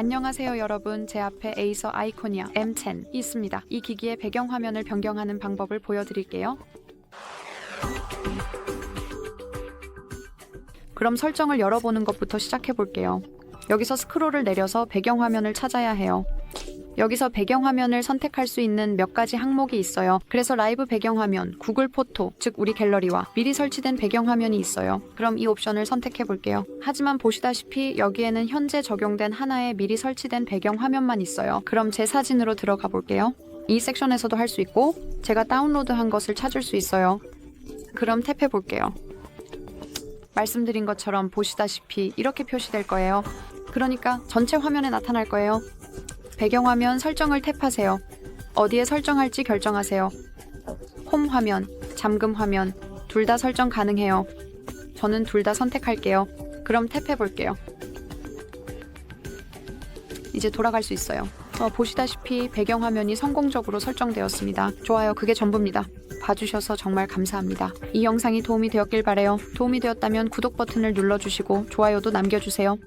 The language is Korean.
안녕하세요 여러분. 제 앞에 에이서 아이코니아 M10이 있습니다. 이 기기의 배경 화면을 변경하는 방법을 보여드릴게요. 그럼 설정을 열어보는 것부터 시작해 볼게요. 여기서 스크롤을 내려서 배경 화면을 찾아야 해요 여기서 배경화면을 선택할 수 있는 몇 가지 항목이 있어요. 그래서 라이브 배경화면, 구글 포토, 즉 우리 갤러리와 미리 설치된 배경화면이 있어요. 그럼 이 옵션을 선택해 볼게요. 하지만 보시다시피 여기에는 현재 적용된 하나의 미리 설치된 배경화면만 있어요. 그럼 제 사진으로 들어가 볼게요. 이 섹션에서도 할 수 있고 제가 다운로드한 것을 찾을 수 있어요. 그럼 탭해 볼게요. 말씀드린 것처럼 보시다시피 이렇게 표시될 거예요. 그러니까 전체 화면에 나타날 거예요. 배경화면 설정을 탭하세요. 어디에 설정할지 결정하세요. 홈 화면, 잠금 화면, 둘 다 설정 가능해요. 저는 둘 다 선택할게요. 그럼 탭해 볼게요. 이제 돌아갈 수 있어요. 어, 보시다시피 배경화면이 성공적으로 설정되었습니다. 좋아요, 그게 전부입니다. 봐주셔서 정말 감사합니다. 이 영상이 도움이 되었길 바래요. 도움이 되었다면 구독 버튼을 눌러주시고 좋아요도 남겨주세요.